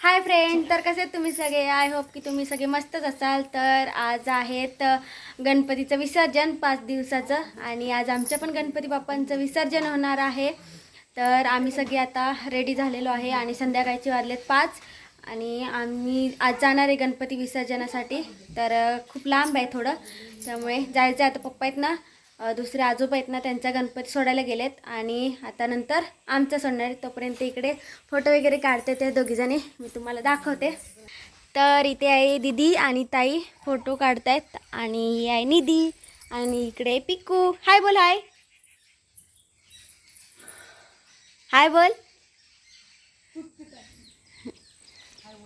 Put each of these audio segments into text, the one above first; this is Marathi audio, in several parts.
हाय फ्रेंड तर कसे आहेत तुम्ही सगळे? आय होप की तुम्ही सगळे मस्तच असाल. तर आज आहेत गणपतीचं विसर्जन पाच दिवसाचं आणि आज आमच्या पण गणपती बाप्पांचं विसर्जन होणार आहे. तर आम्ही सगळे आता रेडी झालेलो आहे आणि संध्याकाळचे वाजलेत पाच. आणि आम्ही आज जाणार आहे गणपती विसर्जनासाठी. तर खूप लांब आहे थोडं. त्यामुळे जायचं आहे आता पप्पा आहेत ना. दुसरे आजोबा आहेत ना त्यांचा गणपती सोडायला गेलेत आणि आता नंतर आमचा सोडणार तोपर्यंत इकडे फोटो वगैरे काढते ते दोघीजणी मी तुम्हाला दाखवते. तर इथे आहे दिदी आणि ताई फोटो काढतायत आणि ही आहे निधी आणि इकडे पिकू. हाय बोल हाय. हाय बोल.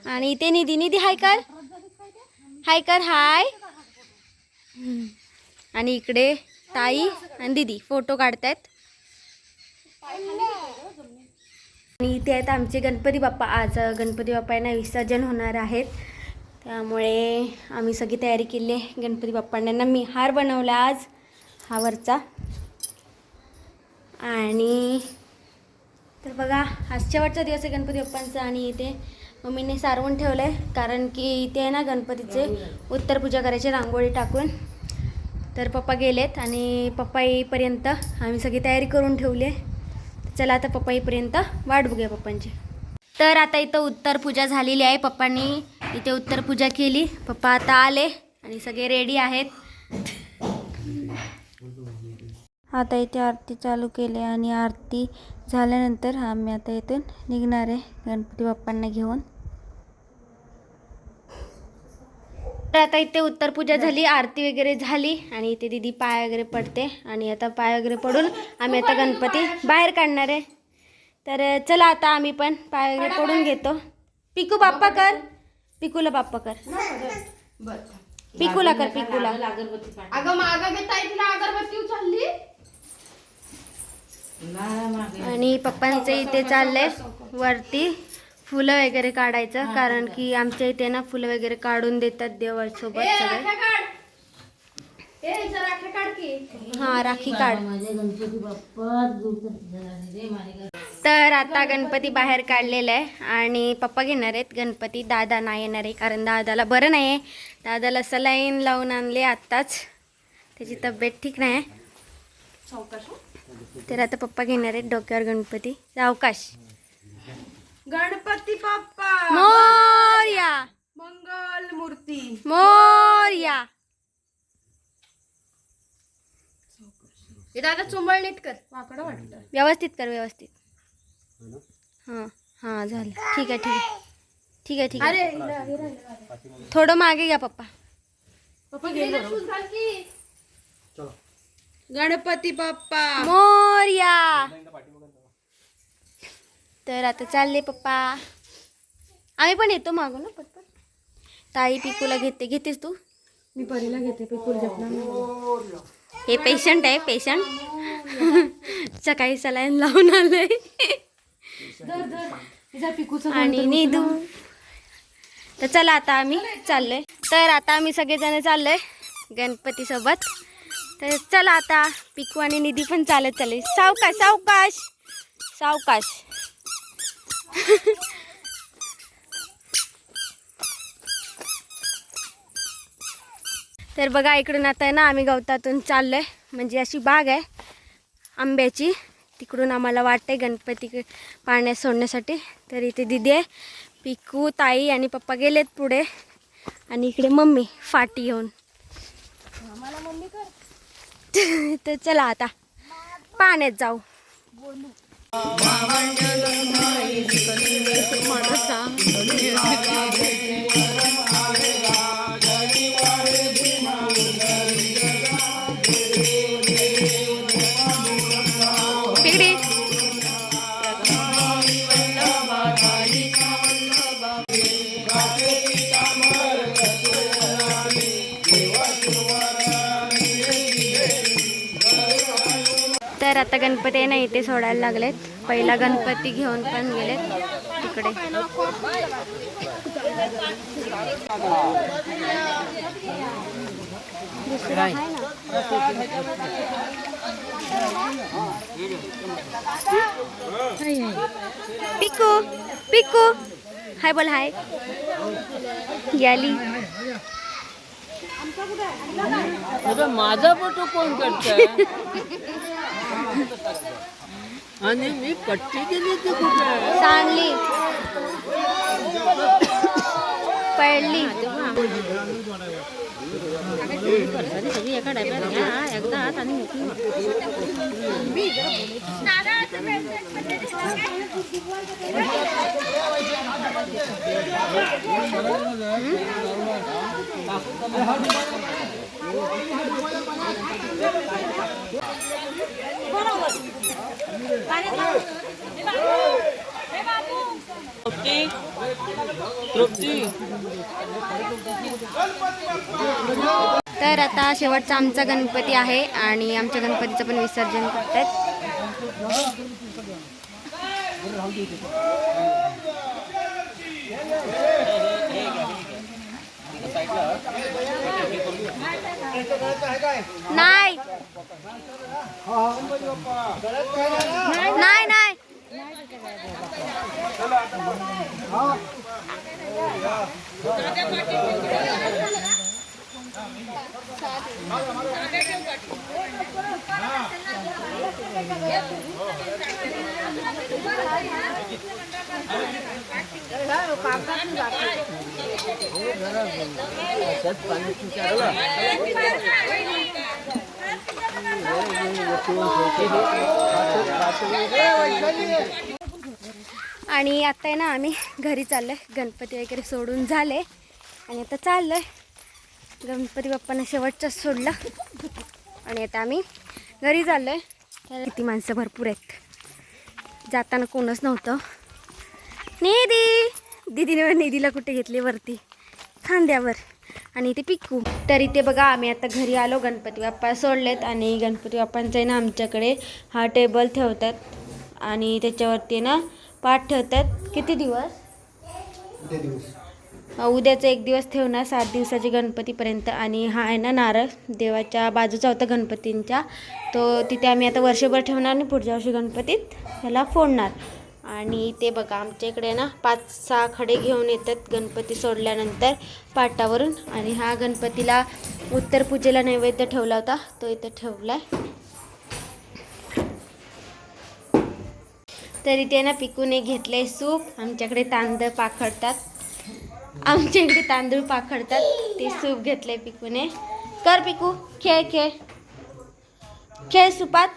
आणि इथे निधी निधी हाय कर. हाय कर हाय. आणि इकडे ताई आणि दिदी फोटो काढतायत. आणि इथे आहेत आमचे गणपती बाप्पा. आज गणपती बाप्पांना विसर्जन होणार आहेत. त्यामुळे आम्ही सगळी तयारी केली आहे. गणपती बाप्पांना मी हार बनवला आज हा वरचा. आणि तर बघा आज शेवटचा दिवस आहे गणपती बाप्पांचा आणि इथे मम्मीने सारवून ठेवलं आहे कारण की इथे आहे ना गणपतीचे उत्तर पूजा करायची रांगोळी टाकून. तर पप्पा गेलेत आणि पप्पा येईपर्यंत आम्ही सगळी तयारी करून ठेवली आहे. चला आता पप्पा येईपर्यंत वाट बघूया पप्पांची. तर आता इथं उत्तर पूजा झालेली आहे. पप्पांनी इथे उत्तर पूजा केली. पप्पा आता आले आणि सगळे रेडी आहेत. आता इथे आरती चालू केली आणि आरती झाल्यानंतर आम्ही आता इथून निघणार आहे. गणपती बाप्पांना घेऊन. तर आता इथे उत्तर पूजा झाली आरती वगैरे झाली आणि इथे दिदी पाय वगैरे पडते आणि आता पाय वगैरे पडून आम्ही आता गणपती बाहेर काढणार आहे. तर चला आता आम्ही पण पाय वगैरे पडून घेतो. पिकू बाप्पा कर. पिकूला बाप्पा कर. पिकूला कर पिकूला. अगं मागं घेता तिला अगरबत्ती उचलली. आणि पप्पांचं इथे चाललंय वरती. फुलं वगैरे काढायचं कारण की आमच्या इथे ना फुलं वगैरे काढून देतात देवासोबत सगळे. हा राखी काढ. माझे गणपती बाप्पा दूर रे माझे तर आता गणपती बाहेर काढलेला आहे आणि पप्पा घेणार आहेत गणपती दादा नाही येणार आहे कारण दादाला बरं नाही आहे. दादाला सलाईन लावून आणले आत्ताच. त्याची तब्येत ठीक नाही आहे. तर आता पप्पा घेणार आहेत डोक्यावर गणपती. सावकाश. गणपती बाप्पा. मोर्या. मंगल मूर्ती. मोर्या. हे दादा चुंबळ नीट कर. वाकडं वाटतं. व्यवस्थित कर व्यवस्थित. हां हां झालं. ठीक आहे ठीक आहे. ठीक आहे ठीक आहे. अरे हिला- हिला- हिला. थोडं मागे घ्या पप्पा. पप्पा घाल की. गणपती बाप्पा. मोर्या. तर आता चालले पप्पा. आम्ही पण येतो मागून ना पटपट. ताई पिकूला घेते घेतेस तू? मी परीला घेते पिकुल हे पेशंट आहे पेशंट सकाळी सलाईन लावून आलंय. आणि निधू. तर चला आता आम्ही चाललोय. तर आता आम्ही सगळेजण चाललोय गणपती सोबत तर चला आता पिकू आणि निधी पण चालत चालले. सावकाश सावकाश. सावकाश. तर बघा इकडून आता आहे ना आम्ही गवतातून चाललोय. म्हणजे अशी बाग आहे आंब्याची. तिकडून आम्हाला वाटते गणपती पाण्यात सोडण्यासाठी. तर इथे दिदी आहे पिकू ताई आणि पप्पा गेलेत पुढे. आणि इकडे मम्मी फाटी घेऊन. तर चला आता. पाण्यात जाऊ. மனசா तर आता गणपती आहे ना इथे सोडायला लागलेत. पहिला गणपती घेऊन पण गेलेत. तिकडे. पिकू पिकू. हाय बोल हाय. याली. आता माझा फोटो कोण करत आणि मी पट्टी केली ती कुठे? सांडली. पडली. सगळी एका डब्यात घ्या एकदा हात आणि मोकळी व्हा. तृप्ती तृप्ती. तर आता शेवटचा आमचा गणपती आहे आणि आमच्या गणपतीचं पण विसर्जन करतात नाही. नाही नाही. પાછળ પાછળ आणि आता आहे ना आम्ही घरी चाललोय. गणपती वगैरे सोडून झाले. आणि आता चाललोय. गणपती बाप्पांना शेवटचं सोडलं. आणि आता आम्ही घरी चाललो तर किती माणसं भरपूर आहेत. जाताना कोणच नव्हतं. निधी! दिदीने निधीला कुठे घेतली वरती? खांद्यावर आणि इथे पिकू. तर इथे बघा आम्ही आता घरी आलो. गणपती बाप्पा सोडलेत. आणि गणपती बाप्पांचं आहे ना आमच्याकडे हा टेबल ठेवतात. आणि त्याच्यावरती ना पाठ ठेवतात. किती दिवस? उद्याचा एक दिवस ठेवणार सात दिवसाचे गणपतीपर्यंत. आणि हा आहे ना नारळ देवाच्या बाजूचा होता गणपतींच्या तो तिथे आम्ही आता वर्षभर ठेवणार आणि पुढच्या वर्षी गणपतीत ह्याला फोडणार. आणि ते बघा आमच्या इकडे ना पाच सहा खडे घेऊन येतात गणपती सोडल्यानंतर पाटावरून. आणि हा गणपतीला उत्तर पूजेला नैवेद्य ठेवला होता. तो इथे ठेवला तर इथे ना पिकूने घेतले सूप. आमच्याकडे तांदूळ पाखडतात. आमच्या इकडे तांदूळ पाखडतात. ते सूप घेतलंय पिकूने. कर पिकू खेळ खेळ. खेळ सुपात.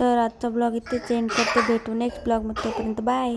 तर आजचा ब्लॉग इथेच चेंज करते. भेटू नेक्स्ट ब्लॉगमध्ये. तोपर्यंत बाय